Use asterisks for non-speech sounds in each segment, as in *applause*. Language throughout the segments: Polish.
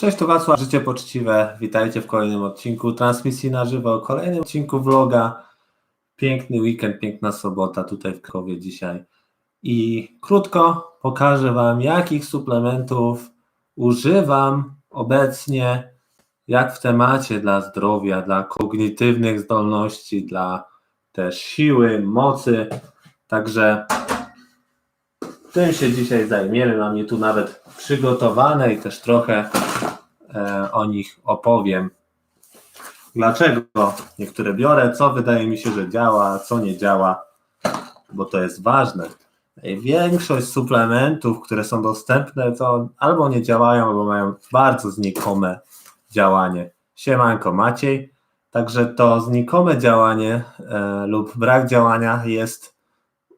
Cześć, to Wacław, Życie Poczciwe. Witajcie w kolejnym odcinku transmisji na żywo, kolejnym odcinku vloga. Piękny weekend, piękna sobota tutaj w Krakowie dzisiaj. I krótko pokażę Wam, jakich suplementów używam obecnie, jak w temacie dla zdrowia, dla kognitywnych zdolności, dla też siły, mocy. Także tym się dzisiaj zajmiemy. Mam je tu nawet przygotowane i też trochę o nich opowiem. Dlaczego niektóre biorę, co wydaje mi się, że działa, co nie działa, bo to jest ważne. Większość suplementów, które są dostępne, to albo nie działają, albo mają bardzo znikome działanie. Siemanko Maciej. Także to znikome działanie e, lub brak działania jest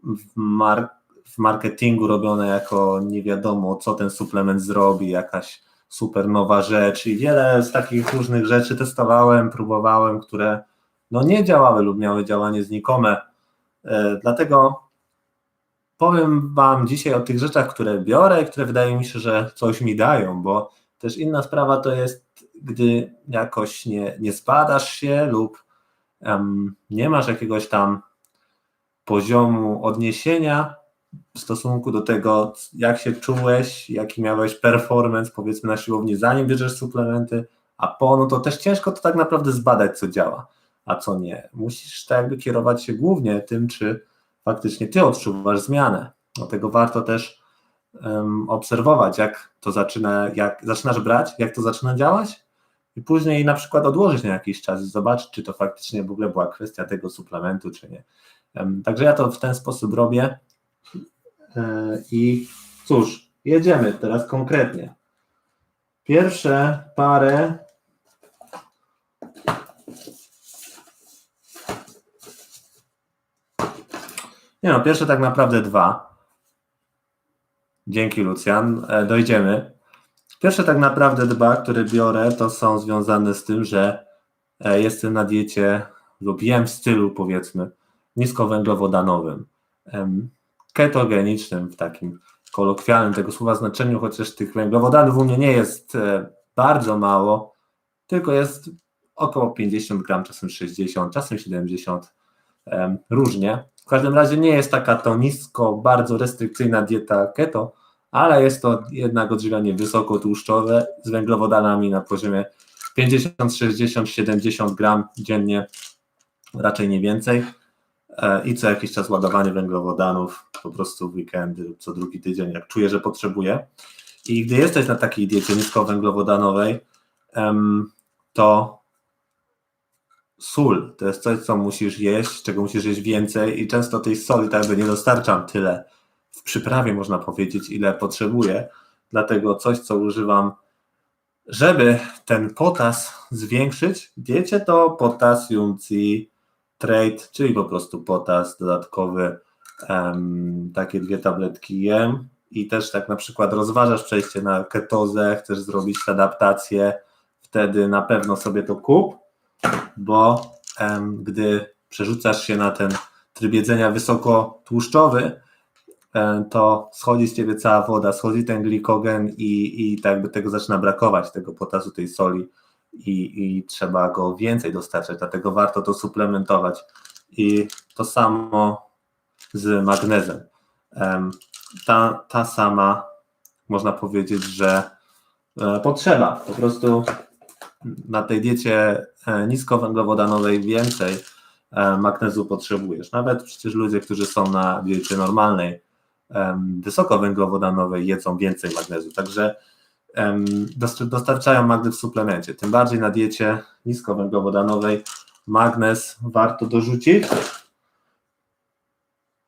w, mar w marketingu robione jako nie wiadomo, co ten suplement zrobi, jakaś super nowa rzecz i wiele z takich różnych rzeczy testowałem, próbowałem, które no nie działały lub miały działanie znikome. E, dlatego powiem Wam dzisiaj o tych rzeczach, które biorę, które wydaje mi się, że coś mi dają, bo też inna sprawa to jest, gdy jakoś nie, nie spadasz się lub um, nie masz jakiegoś tam poziomu odniesienia w stosunku do tego, jak się czułeś, jaki miałeś performance, powiedzmy na siłowni, zanim bierzesz suplementy, a po, no to też ciężko to tak naprawdę zbadać, co działa, a co nie. Musisz tak jakby kierować się głównie tym, czy faktycznie ty odczuwasz zmianę. Dlatego warto też um, obserwować, jak to zaczyna, jak zaczynasz brać, jak to zaczyna działać i później na przykład odłożyć na jakiś czas i zobaczyć, czy to faktycznie w ogóle była kwestia tego suplementu, czy nie. Także ja to w ten sposób robię i cóż, jedziemy teraz konkretnie. Pierwsze parę Nie no, pierwsze tak naprawdę dwa. Dzięki Lucjan, e, dojdziemy. Pierwsze tak naprawdę dwa, które biorę, to są związane z tym, że e, jestem na diecie lub jem w stylu powiedzmy niskowęglowodanowym ketogenicznym w takim kolokwialnym tego słowa znaczeniu, chociaż tych węglowodanów u mnie nie jest e, bardzo mało, tylko jest około 50 gram, czasem 60, czasem 70, różnie. W każdym razie nie jest taka to nisko, bardzo restrykcyjna dieta keto, ale jest to jednak odżywianie wysokotłuszczowe z węglowodanami na poziomie 50, 60, 70 gram dziennie, raczej nie więcej. E, i co jakiś czas ładowanie węglowodanów, po prostu w weekendy lub co drugi tydzień, jak czuję, że potrzebuję. I gdy jesteś na takiej diecie niskowęglowodanowej, to sól to jest coś, co musisz jeść, czego musisz jeść więcej i często tej soli tak jakby nie dostarczam tyle w przyprawie, można powiedzieć, ile potrzebuję. Dlatego coś, co używam, żeby ten potas zwiększyć diecie, to potasium, ci, trade, czyli po prostu potas dodatkowy, um, takie dwie tabletki jem. I też tak na przykład rozważasz przejście na ketozę, chcesz zrobić adaptację, wtedy na pewno sobie to kup, bo um, gdy przerzucasz się na ten tryb jedzenia wysokotłuszczowy, to schodzi z ciebie cała woda, schodzi ten glikogen i, i tak jakby tego zaczyna brakować, tego potasu, tej soli i, i trzeba go więcej dostarczać, dlatego warto to suplementować. I to samo z magnezem. Ta, ta sama, można powiedzieć, że e, potrzeba. Po prostu na tej diecie e, niskowęglowodanowej więcej e, magnezu potrzebujesz. Nawet przecież ludzie, którzy są na diecie normalnej, wysokowęglowodanowej, jedzą więcej magnezu. Także dostarczają magnes w suplemencie. Tym bardziej na diecie niskowęglowodanowej magnez warto dorzucić,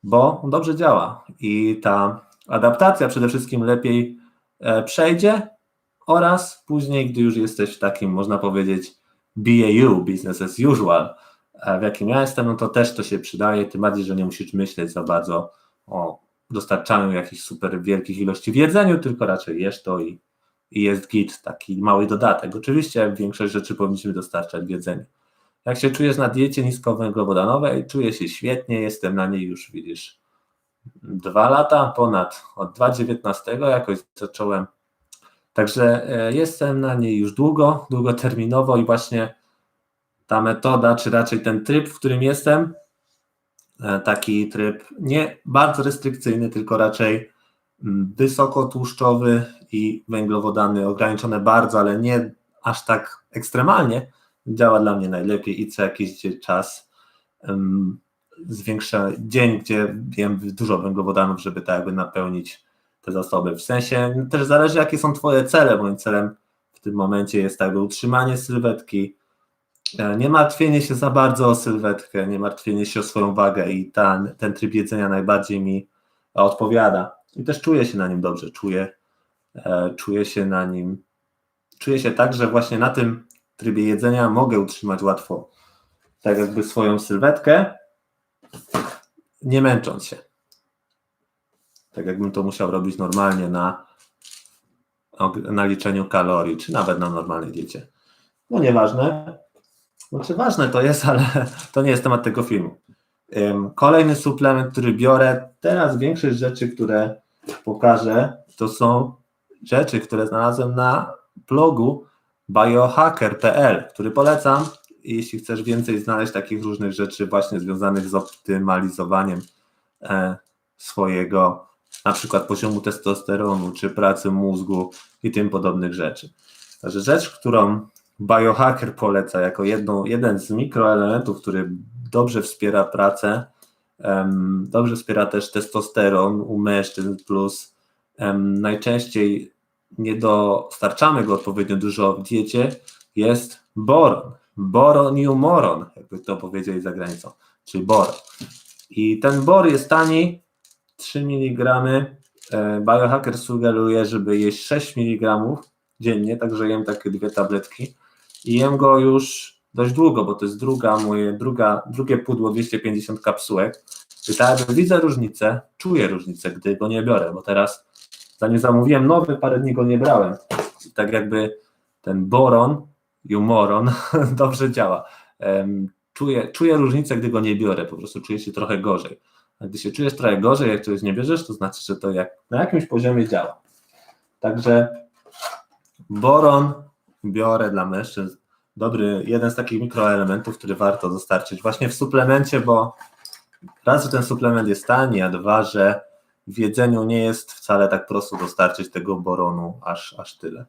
bo dobrze działa i ta adaptacja przede wszystkim lepiej e, przejdzie oraz później, gdy już jesteś w takim, można powiedzieć, BAU, business as usual, e, w jakim ja jestem, no to też to się przydaje, tym bardziej, że nie musisz myśleć za bardzo o dostarczaniu jakichś super wielkich ilości w jedzeniu, tylko raczej jesz to i i jest git, taki mały dodatek. Oczywiście większość rzeczy powinniśmy dostarczać w jedzeniu. Jak się czujesz na diecie niskowęglowodanowej, czuję się świetnie, jestem na niej już, widzisz, dwa lata ponad, od 2019 jakoś zacząłem Także e, jestem na niej już długo, długoterminowo i właśnie ta metoda, czy raczej ten tryb, w którym jestem, e, taki tryb nie bardzo restrykcyjny, tylko raczej wysokotłuszczowy i węglowodany ograniczone bardzo, ale nie aż tak ekstremalnie, działa dla mnie najlepiej i co jakiś czas um, zwiększa dzień, gdzie jem dużo węglowodanów, żeby tak jakby napełnić te zasoby. W sensie też zależy, jakie są Twoje cele. Moim celem w tym momencie jest jakby utrzymanie sylwetki, e, nie martwienie się za bardzo o sylwetkę, nie martwienie się o swoją wagę i ten tryb jedzenia najbardziej mi odpowiada. I też czuję się na nim dobrze, czuję, e, czuję się na nim, czuję się tak, że właśnie na tym trybie jedzenia mogę utrzymać łatwo tak jakby swoją sylwetkę, nie męcząc się. Tak jakbym to musiał robić normalnie na, na liczeniu kalorii, czy nawet na normalnej diecie. No nieważne. Znaczy ważne to jest, *laughs* ale to nie jest temat tego filmu. Kolejny suplement, który biorę, teraz większość rzeczy, które pokażę, to są rzeczy, które znalazłem na blogu biohacker.pl, który polecam, jeśli chcesz więcej znaleźć takich różnych rzeczy właśnie związanych z optymalizowaniem e, swojego na przykład poziomu testosteronu, czy pracy mózgu i tym podobnych rzeczy. Także rzecz, którą biohacker poleca jako jedną, jeden z mikroelementów, który dobrze wspiera pracę, dobrze wspiera też testosteron u mężczyzn, plus najczęściej nie dostarczamy go odpowiednio dużo w diecie, jest boron. Boronium moron, jakby to powiedzieli za granicą, czyli bor. I ten bor jest tani, 3 mg. E, biohacker sugeruje, żeby jeść 6 mg dziennie, także jem takie dwie tabletki i jem go już dość długo, bo to jest druga moje, druga, drugie pudło 250 kapsułek. Tak widzę różnicę, czuję różnicę, gdy go nie biorę, bo teraz zanim zamówiłem nowy, parę dni go nie brałem. I tak jakby ten boron, jumoron *laughs* dobrze działa. Czuję, czuję różnicę, gdy go nie biorę, po prostu czuję się trochę gorzej. A gdy się czujesz trochę gorzej, jak czegoś nie bierzesz, to znaczy, że to jak, na jakimś poziomie działa. Także boron biorę dla mężczyzn. Dobry, jeden z takich mikroelementów, który warto dostarczyć właśnie w suplemencie, bo raz, że ten suplement jest tani, a dwa, że w jedzeniu nie jest wcale tak prosto dostarczyć tego boronu aż, aż tyle.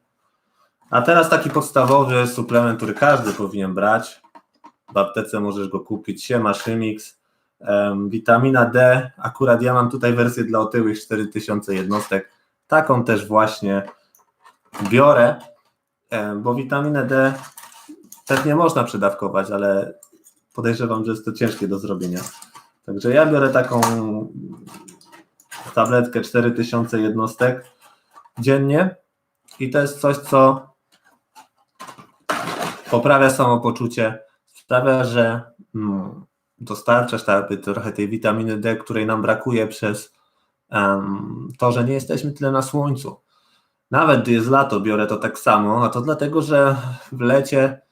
A teraz taki podstawowy suplement, który każdy powinien brać. W aptece możesz go kupić. Siema Szymix. Um, witamina D. Akurat ja mam tutaj wersję dla otyłych 4000 jednostek. Taką też właśnie biorę, bo witaminę D też nie można przedawkować, ale podejrzewam, że jest to ciężkie do zrobienia. Także ja biorę taką tabletkę 4000 jednostek dziennie i to jest coś, co poprawia samopoczucie, sprawia, że mm, dostarczasz jakby trochę tej witaminy D, której nam brakuje przez um, to, że nie jesteśmy tyle na słońcu. Nawet gdy jest lato, biorę to tak samo, a to dlatego, że w lecie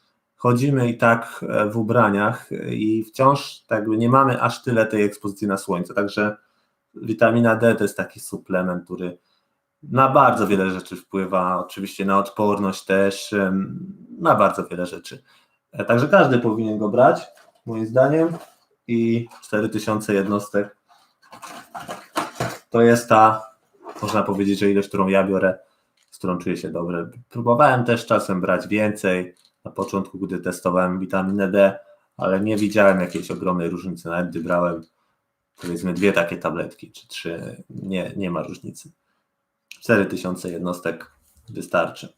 chodzimy i tak e, w ubraniach i wciąż tak nie mamy aż tyle tej ekspozycji na słońce. Także witamina D to jest taki suplement, który na bardzo wiele rzeczy wpływa, oczywiście na odporność też, na bardzo wiele rzeczy. E, także każdy powinien go brać, moim zdaniem, i 4000 jednostek to jest ta, można powiedzieć, że ilość, którą ja biorę, z którą czuję się dobrze. Próbowałem też czasem brać więcej, na początku, gdy testowałem witaminę D, ale nie widziałem jakiejś ogromnej różnicy, nawet gdy brałem powiedzmy dwie takie tabletki, czy trzy, nie, nie ma różnicy. 4000 jednostek wystarczy.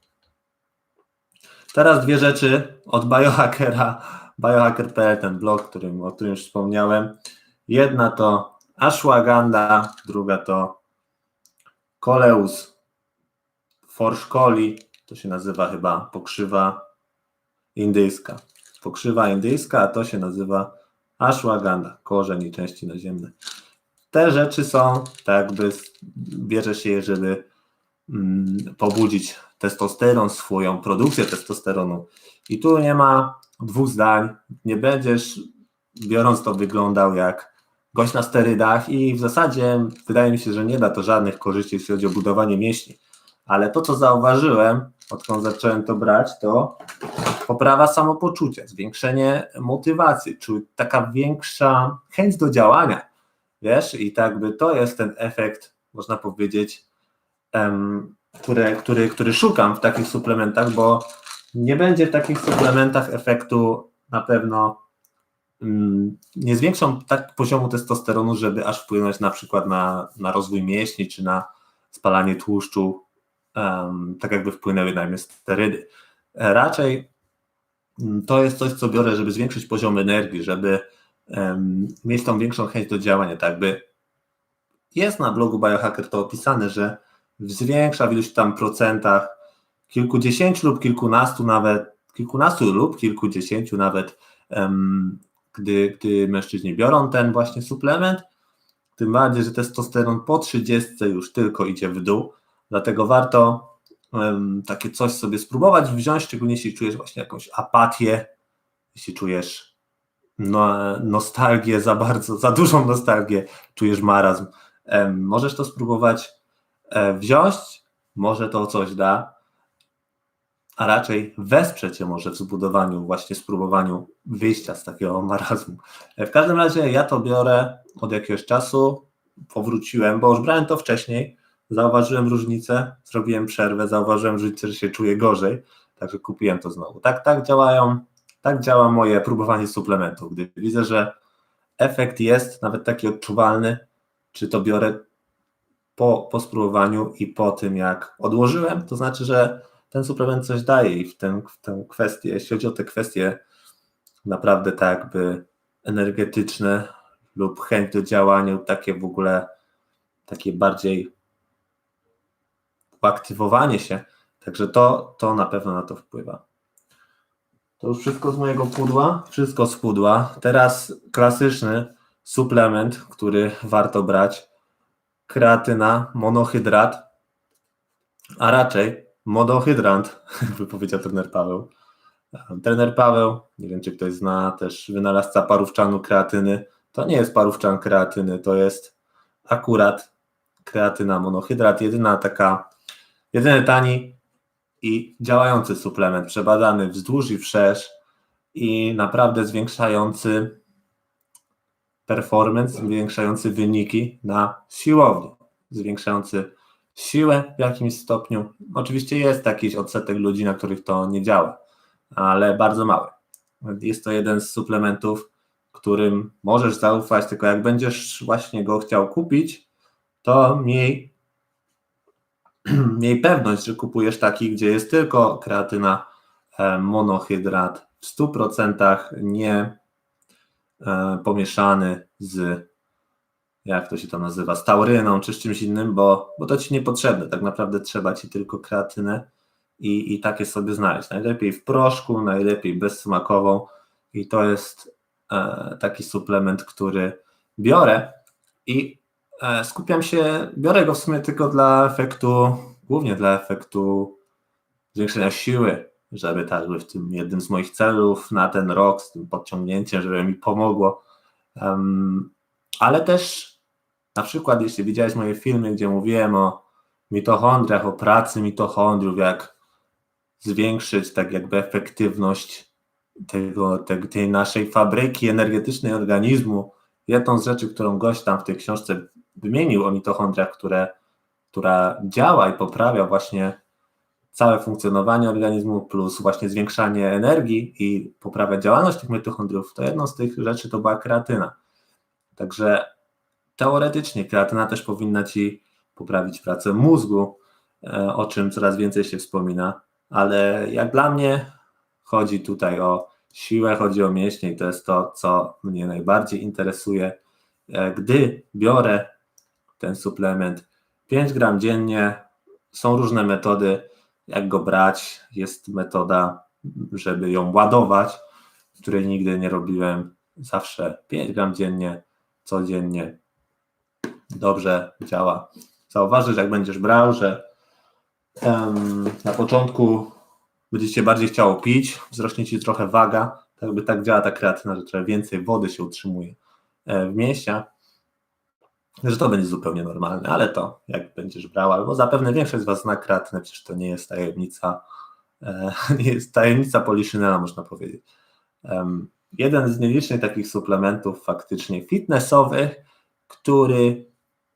Teraz dwie rzeczy od biohackera, biohacker.pl, ten blog, którym, o którym już wspomniałem. Jedna to ashwagandha, druga to coleus forszkoli, to się nazywa chyba pokrzywa indyjska. Pokrzywa indyjska, a to się nazywa ashwagandha, korzeń i części naziemne. Te rzeczy są, tak jakby bierze się je, żeby mm, pobudzić testosteron, swoją produkcję testosteronu. I tu nie ma dwóch zdań, nie będziesz biorąc to wyglądał jak gość na sterydach i w zasadzie wydaje mi się, że nie da to żadnych korzyści, jeśli chodzi o budowanie mięśni. ale to, co zauważyłem, odkąd zacząłem to brać, to poprawa samopoczucia, zwiększenie motywacji, czyli taka większa chęć do działania, wiesz, i tak by to jest ten efekt, można powiedzieć, um, który, który, który szukam w takich suplementach, bo nie będzie w takich suplementach efektu na pewno um, nie zwiększą tak poziomu testosteronu, żeby aż wpłynąć na przykład na, na rozwój mięśni czy na spalanie tłuszczu, um, tak jakby wpłynęły na mnie sterydy. Raczej to jest coś, co biorę, żeby zwiększyć poziom energii, żeby um, mieć tą większą chęć do działania. Tak by jest na blogu Biohacker to opisane, że zwiększa w iluś tam procentach, kilkudziesięciu lub kilkunastu nawet, kilkunastu lub kilkudziesięciu nawet, um, gdy, gdy mężczyźni biorą ten właśnie suplement, tym bardziej, że testosteron po 30 już tylko idzie w dół, dlatego warto takie coś sobie spróbować wziąć, szczególnie jeśli czujesz właśnie jakąś apatię, jeśli czujesz no, nostalgię za bardzo, za dużą nostalgię, czujesz marazm, możesz to spróbować e, wziąć, może to coś da, a raczej wesprze cię może w zbudowaniu, właśnie spróbowaniu wyjścia z takiego marazmu. W każdym razie ja to biorę od jakiegoś czasu, powróciłem, bo już brałem to wcześniej, zauważyłem różnicę, zrobiłem przerwę, zauważyłem że się czuję gorzej, także kupiłem to znowu. Tak, tak działają, tak działa moje próbowanie suplementów. Gdy widzę, że efekt jest nawet taki odczuwalny, czy to biorę po, po spróbowaniu i po tym, jak odłożyłem, to znaczy, że ten suplement coś daje i w tę, w kwestię, jeśli chodzi o te kwestie naprawdę tak jakby energetyczne lub chęć do działania, takie w ogóle takie bardziej aktywowanie się, także to, to na pewno na to wpływa. To już wszystko z mojego pudła, wszystko z pudła. Teraz klasyczny suplement, który warto brać, kreatyna, monohydrat, a raczej monohydrant, by *laughs* powiedział trener Paweł. Trener Paweł, nie wiem czy ktoś zna, też wynalazca parówczanu kreatyny. To nie jest parówczan kreatyny, to jest akurat kreatyna monohydrat, jedyna taka, jedyny tani i działający suplement, przebadany wzdłuż i wszerz i naprawdę zwiększający performance, zwiększający wyniki na siłowni, zwiększający siłę w jakimś stopniu. Oczywiście jest jakiś odsetek ludzi, na których to nie działa, ale bardzo mały. Jest to jeden z suplementów, którym możesz zaufać, tylko jak będziesz właśnie go chciał kupić, to miej, *clears throat* miej pewność, że kupujesz taki, gdzie jest tylko kreatyna e, monohydrat w 100% nie e, pomieszany z jak to się tam nazywa, z tauryną czy z czymś innym, bo, bo to ci niepotrzebne. Tak naprawdę trzeba ci tylko kreatynę i, i takie sobie znaleźć. Najlepiej w proszku, najlepiej bezsmakową i to jest e, taki suplement, który biorę i skupiam się, biorę go w sumie tylko dla efektu, głównie dla efektu zwiększenia siły, żeby tak, żeby w tym jednym z moich celów na ten rok z tym podciągnięciem, żeby mi pomogło. Um, ale też na przykład, jeśli widziałeś moje filmy, gdzie mówiłem o mitochondriach, o pracy mitochondriów, jak zwiększyć tak jakby efektywność tego, tej naszej fabryki energetycznej organizmu. Jedną z rzeczy, którą gość tam w tej książce wymienił o mitochondriach, które, która działa i poprawia właśnie całe funkcjonowanie organizmu, plus właśnie zwiększanie energii i poprawia działalność tych mitochondriów, to jedną z tych rzeczy to była kreatyna. Także teoretycznie kreatyna też powinna ci poprawić pracę mózgu, e, o czym coraz więcej się wspomina, ale jak dla mnie chodzi tutaj o siłę, chodzi o mięśnie i to jest to, co mnie najbardziej interesuje. E, gdy biorę ten suplement 5 gram dziennie, są różne metody, jak go brać. Jest metoda, żeby ją ładować, której nigdy nie robiłem. Zawsze 5 gram dziennie, codziennie dobrze działa. Zauważysz, jak będziesz brał, że um, na początku będzie cię bardziej chciało pić, wzrośnie ci trochę waga, tak jakby tak działa ta kreatyna, że trochę więcej wody się utrzymuje e, w mięśniach, że to będzie zupełnie normalne, ale to jak będziesz brał, albo zapewne większość z Was zna kratnę, przecież to nie jest tajemnica, e, *laughs* nie jest tajemnica Poliszynela, można powiedzieć. Jeden z nielicznych takich suplementów faktycznie fitnessowych, który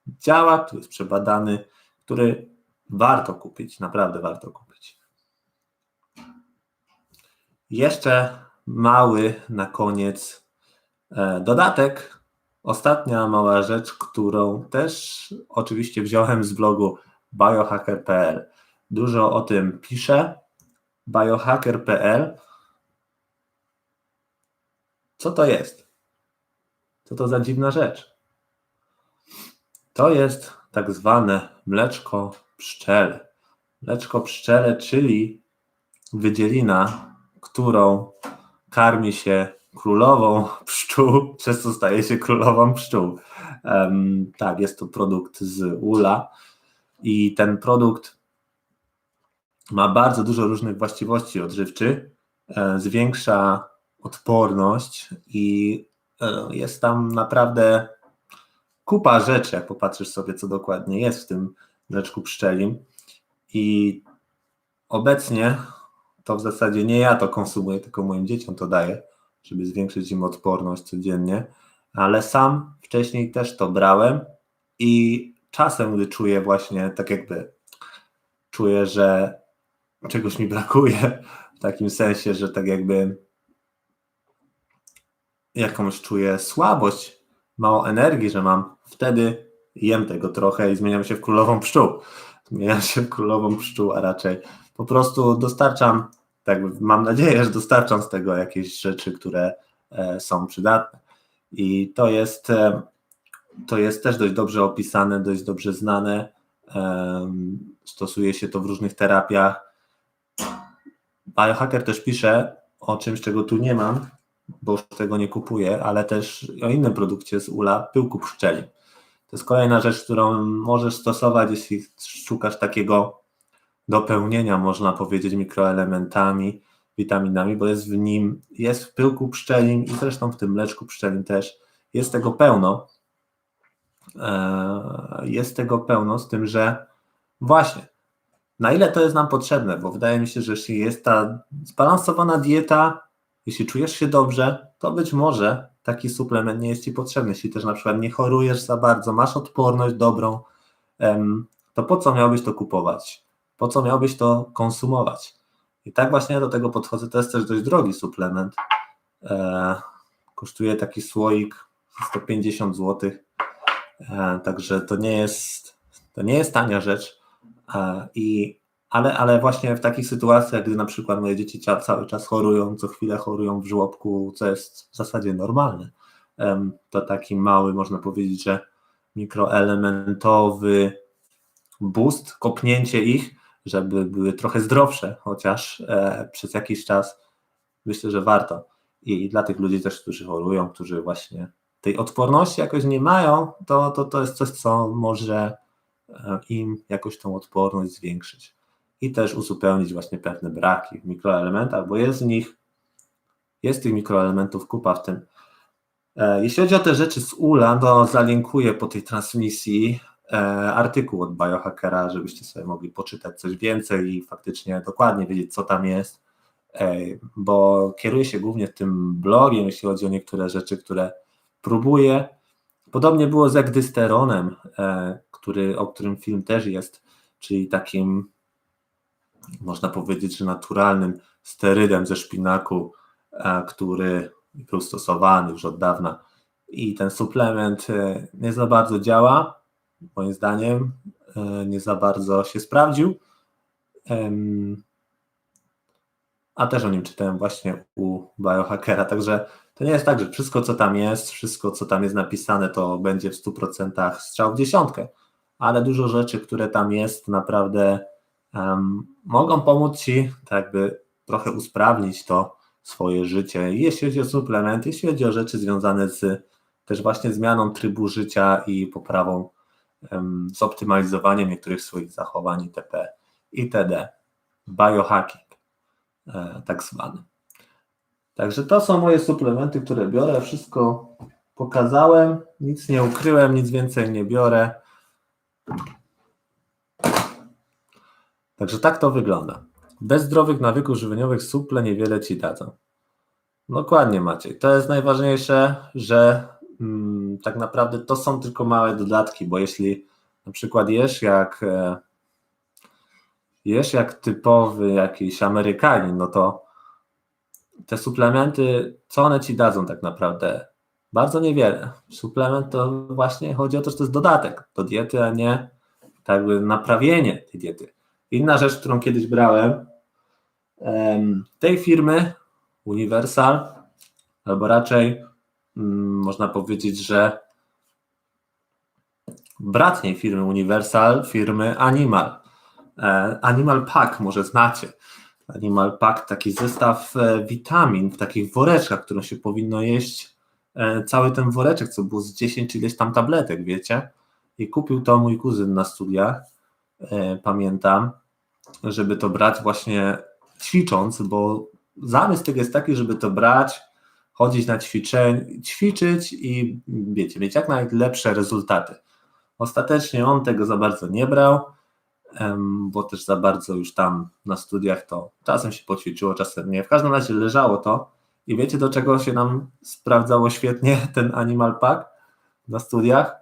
działa, który jest przebadany, który warto kupić, naprawdę warto kupić. Jeszcze mały na koniec e, dodatek. Ostatnia mała rzecz, którą też oczywiście wziąłem z blogu biohacker.pl. Dużo o tym piszę. Biohacker.pl. Co to jest? Co to za dziwna rzecz? To jest tak zwane mleczko pszczele. Mleczko pszczele, czyli wydzielina, którą karmi się królową pszczół, *laughs* przez co staje się królową pszczół. Um, tak, jest to produkt z ula i ten produkt ma bardzo dużo różnych właściwości odżywczych, e, zwiększa odporność i e, jest tam naprawdę kupa rzeczy, jak popatrzysz sobie, co dokładnie jest w tym mleczku pszczelim. I obecnie to w zasadzie nie ja to konsumuję, tylko moim dzieciom to daję, żeby zwiększyć im odporność codziennie, ale sam wcześniej też to brałem i czasem, gdy czuję właśnie tak jakby czuję, że czegoś mi brakuje, w takim sensie, że tak jakby jakąś czuję słabość, mało energii, że mam, wtedy jem tego trochę i zmieniam się w królową pszczół. Zmieniam się w królową pszczół, a raczej po prostu dostarczam, tak mam nadzieję, że dostarczam z tego jakieś rzeczy, które e, są przydatne. I to jest, e, to jest też dość dobrze opisane, dość dobrze znane. E, stosuje się to w różnych terapiach. Biohacker też pisze o czymś, czego tu nie mam, bo już tego nie kupuję, ale też o innym produkcie z ula, pyłku pszczeli. To jest kolejna rzecz, którą możesz stosować, jeśli szukasz takiego dopełnienia, można powiedzieć, mikroelementami, witaminami, bo jest w nim, jest w pyłku pszczelim i zresztą w tym mleczku pszczelim też jest tego pełno. E, jest tego pełno, z tym, że właśnie, na ile to jest nam potrzebne, bo wydaje mi się, że jeśli jest ta zbalansowana dieta, jeśli czujesz się dobrze, to być może taki suplement nie jest Ci potrzebny. Jeśli też na przykład nie chorujesz za bardzo, masz odporność dobrą, to po co miałbyś to kupować? Po co miałbyś to konsumować? I tak właśnie ja do tego podchodzę. To jest też dość drogi suplement. E, kosztuje taki słoik 150 zł. E, także to nie jest to nie jest tania rzecz. E, I ale, ale właśnie w takich sytuacjach, gdy na przykład moje dzieci cały czas chorują, co chwilę chorują w żłobku, co jest w zasadzie normalne, to taki mały, można powiedzieć, że mikroelementowy boost, kopnięcie ich, żeby były trochę zdrowsze, chociaż e, przez jakiś czas myślę, że warto. I dla tych ludzi też, którzy chorują, którzy właśnie tej odporności jakoś nie mają, to, to, to jest coś, co może e, im jakoś tą odporność zwiększyć i też uzupełnić właśnie pewne braki w mikroelementach, bo jest w nich, jest tych mikroelementów kupa w tym. E, jeśli chodzi o te rzeczy z ULA, to zalinkuję po tej transmisji artykuł od biohackera, żebyście sobie mogli poczytać coś więcej i faktycznie dokładnie wiedzieć, co tam jest, e, bo kieruję się głównie tym blogiem, jeśli chodzi o niektóre rzeczy, które próbuję. Podobnie było z ekdysteronem, który, o którym film też jest, czyli takim można powiedzieć, że naturalnym sterydem ze szpinaku, e, który był stosowany już od dawna. I ten suplement e, nie za bardzo działa, moim zdaniem, e, nie za bardzo się sprawdził. A też o nim czytałem właśnie u biohackera, także to nie jest tak, że wszystko co tam jest, wszystko co tam jest napisane, to będzie w 100% strzał w dziesiątkę, ale dużo rzeczy, które tam jest, naprawdę um, mogą pomóc Ci tak jakby trochę usprawnić to swoje życie. Jeśli chodzi o suplement, jeśli chodzi o rzeczy związane z też właśnie zmianą trybu życia i poprawą, zoptymalizowaniem niektórych swoich zachowań itp. itd. Biohacking e, tak zwany. Także to są moje suplementy, które biorę. Wszystko pokazałem, nic nie ukryłem, nic więcej nie biorę. Także tak to wygląda. Bez zdrowych nawyków żywieniowych suple niewiele ci dadzą. Dokładnie Maciej. To jest najważniejsze, że tak naprawdę to są tylko małe dodatki, bo jeśli na przykład jesz jak e, jesz jak typowy jakiś Amerykanin, no to te suplementy, co one ci dadzą tak naprawdę? Bardzo niewiele. Suplement to właśnie chodzi o to, że to jest dodatek do diety, a nie tak jakby naprawienie tej diety. Inna rzecz, którą kiedyś brałem, em, tej firmy Universal, albo raczej mm, można powiedzieć, że bratniej firmy Universal, firmy Animal. E, Animal Pack, może znacie. Animal Pack, taki zestaw e, witamin w takich woreczkach, którą się powinno jeść. e, Cały ten woreczek, co było z 10 czy ileś tam tabletek, wiecie? I kupił to mój kuzyn na studiach, pamiętam, żeby to brać właśnie ćwicząc, bo zamysł tego jest taki, żeby to brać, chodzić na ćwiczeń, ćwiczyć i wiecie, mieć jak najlepsze rezultaty. Ostatecznie on tego za bardzo nie brał, bo też za bardzo już tam na studiach to czasem się poćwiczyło, czasem nie. W każdym razie leżało to i wiecie do czego się nam sprawdzało świetnie *laughs* ten Animal Pack na studiach?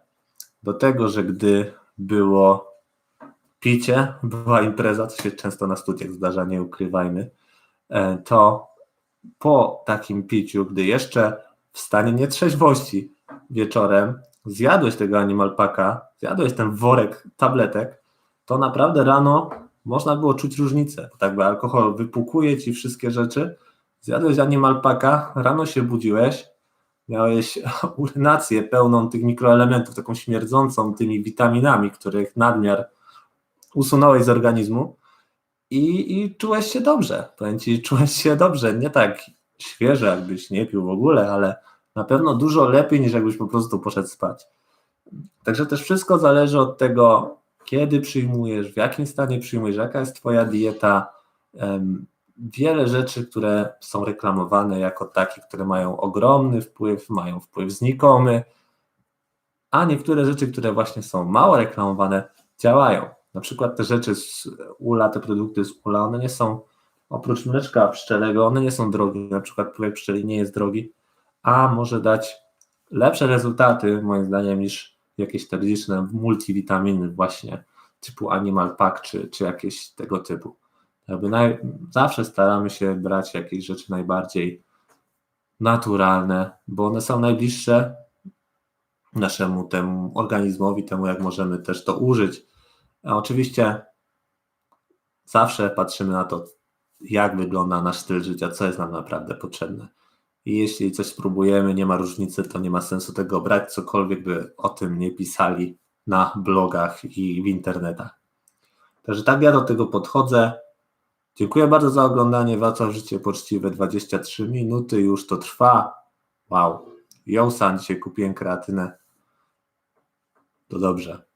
Do tego, że gdy było picie, była impreza, co się często na studiach zdarza, nie ukrywajmy, e, to po takim piciu, gdy jeszcze w stanie nietrzeźwości wieczorem zjadłeś tego Animal Packa, zjadłeś ten worek tabletek, to naprawdę rano można było czuć różnicę. bo Tak by alkohol wypukuje ci wszystkie rzeczy. Zjadłeś Animal Packa, rano się budziłeś, miałeś *laughs* urynację pełną tych mikroelementów, taką śmierdzącą tymi witaminami, których nadmiar usunąłeś z organizmu i, i czułeś się dobrze. Powiem ci, czułeś się dobrze, nie tak świeże, jakbyś nie pił w ogóle, ale na pewno dużo lepiej niż jakbyś po prostu poszedł spać. Także też wszystko zależy od tego, kiedy przyjmujesz, w jakim stanie przyjmujesz, jaka jest Twoja dieta. Wiele rzeczy, które są reklamowane jako takie, które mają ogromny wpływ, mają wpływ znikomy, a niektóre rzeczy, które właśnie są mało reklamowane, działają. Na przykład te rzeczy z ula, te produkty z ula, one nie są, oprócz mleczka pszczelego, one nie są drogie. Na przykład pyłek pszczeli nie jest drogi, a może dać lepsze rezultaty, moim zdaniem, niż jakieś te liczne multivitaminy właśnie typu Animal Pack czy, czy jakieś tego typu. Jakby naj, zawsze staramy się brać jakieś rzeczy najbardziej naturalne, bo one są najbliższe naszemu temu organizmowi, temu jak możemy też to użyć. A oczywiście zawsze patrzymy na to, jak wygląda nasz styl życia, co jest nam naprawdę potrzebne. I jeśli coś spróbujemy, nie ma różnicy, to nie ma sensu tego brać, cokolwiek by o tym nie pisali na blogach i w internetach. Także tak ja do tego podchodzę. Dziękuję bardzo za oglądanie Wracam Życie Poczciwe 23 minuty, już to trwa. Wow. Jołsan, dzisiaj kupiłem kreatynę. To dobrze.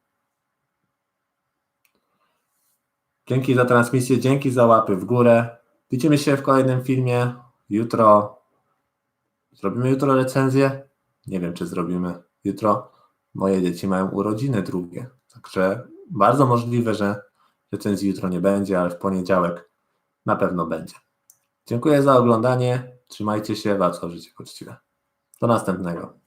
Dzięki za transmisję, dzięki za łapy w górę. Widzimy się w kolejnym filmie. Jutro zrobimy jutro recenzję. Nie wiem, czy zrobimy jutro. Moje dzieci mają urodziny drugie. Także bardzo możliwe, że recenzji jutro nie będzie, ale w poniedziałek na pewno będzie. Dziękuję za oglądanie. Trzymajcie się, bardzo życie poczciwe. Do następnego.